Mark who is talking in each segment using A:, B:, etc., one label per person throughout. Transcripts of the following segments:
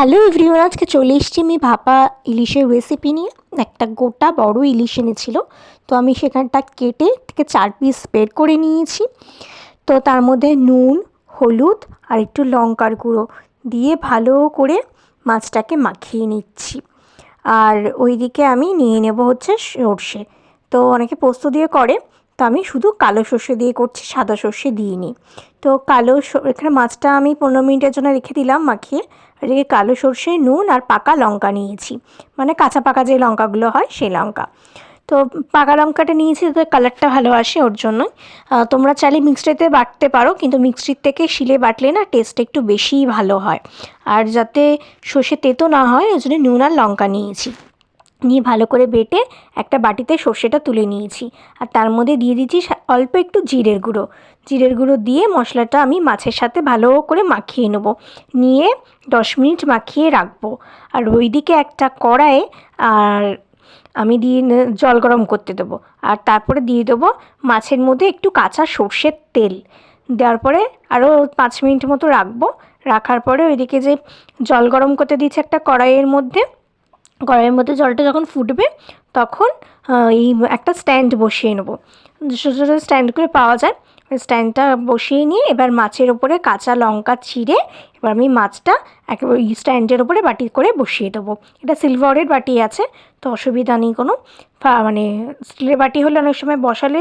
A: Hello everyone আজকে চলে এসেছি আমি ভাপা ইলিশের রেসিপি নিয়ে। একটা গোটা বড় ইলিশ এনেছিল। তো আমি সেখানটা কেটে থেকে চার পিস বের করে নিয়েছি। তো তার মধ্যে নুন, হলুদ আর একটু লঙ্কার গুঁড়ো দিয়ে ভালো করে মাছটাকে মাখিয়ে নিচ্ছি। আর ওইদিকে আমি নিয়ে নেব হচ্ছে সর্ষে। তো অনেকে পোস্ত দিয়ে করে, তো আমি শুধু কালো সর্ষে দিয়ে করছি, সাদা সর্ষে দিইনি তো কালো এখানে মাছটা আমি পনেরো মিনিটের জন্য রেখে দিলাম মাখিয়ে। এদিকে কালো সর্ষে, নুন আর পাকা লঙ্কা নিয়েছি। মানে কাঁচা পাকা যে লঙ্কাগুলো হয় সেই লঙ্কা। তো পাকা লঙ্কাটা নিয়েছি তো কালারটা ভালো আসে ওর জন্য তোমরা চাইলে মিক্সিতে বাটতে পারো, কিন্তু মিক্সির থেকে শিলে বাটলে না টেস্ট একটু বেশিই ভালো হয়। আর যাতে সর্ষে তেতো না হয়, ওই জন্য নুন আর লঙ্কা নিয়েছি। নিয়ে ভালো করে বেটে একটা বাটিতে সর্ষেটা তুলে নিয়েছি। আর তার মধ্যে দিয়ে দিচ্ছি অল্প একটু জিরের গুঁড়ো। জিরের গুঁড়ো দিয়ে মশলাটা আমি মাছের সাথে ভালো করে মাখিয়ে নেব। নিয়ে দশ মিনিট মাখিয়ে রাখব। আর ওইদিকে একটা কড়াইয়ে আর আমি দিয়ে জল গরম করতে দেবো। আর তারপরে দিয়ে দেবো মাছের মধ্যে একটু কাঁচা সর্ষের তেল। দেওয়ার পরে আরও পাঁচ মিনিট মতো রাখব। রাখার পরে ওইদিকে যে জল গরম করতে দিয়েছি একটা কড়াইয়ের মধ্যে কড়াইয়ের মধ্যে জলটা যখন ফুটবে, তখন এই একটা স্ট্যান্ড বসিয়ে নেব। ছোটো ছোটো স্ট্যান্ড করে পাওয়া যায়। স্ট্যান্ডটা বসিয়ে নিয়ে এবার মাছের ওপরে কাঁচা লঙ্কা চিড়ে এবার আমি মাছটা একেবারে স্ট্যান্ডের ওপরে বাটি করে বসিয়ে দেবো। এটা সিলভারের বাটি আছে, তো অসুবিধা নেই কোনো। মানে স্টিলের বাটি হলে অনেক সময় বসালে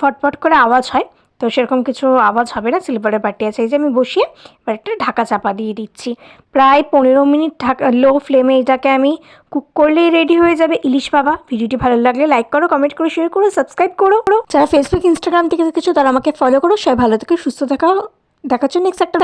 A: ফটফট করে আওয়াজ হয়। তো সেরকম কিছু আওয়াজ হবে না সিলভারের বাটি আছে, এই যে আমি বসিয়ে বাটিটা ঢাকা চাপা দিয়ে দিচ্ছি। প্রায় পনেরো মিনিট ঢাকা লো ফ্লেমে এটাকে আমি কুক করলেই রেডি হয়ে যাবে। ইলিশ বাবা, ভিডিওটি ভালো লাগলে লাইক করো কমেন্ট করো শেয়ার করো সাবস্ক্রাইব করো। যারা ফেসবুক ইনস্টাগ্রাম থেকে কিছু তারা আমাকে ফলো করো। সবাই ভালো থেকে, সুস্থ থাকা। জন্য নেক্সট একটা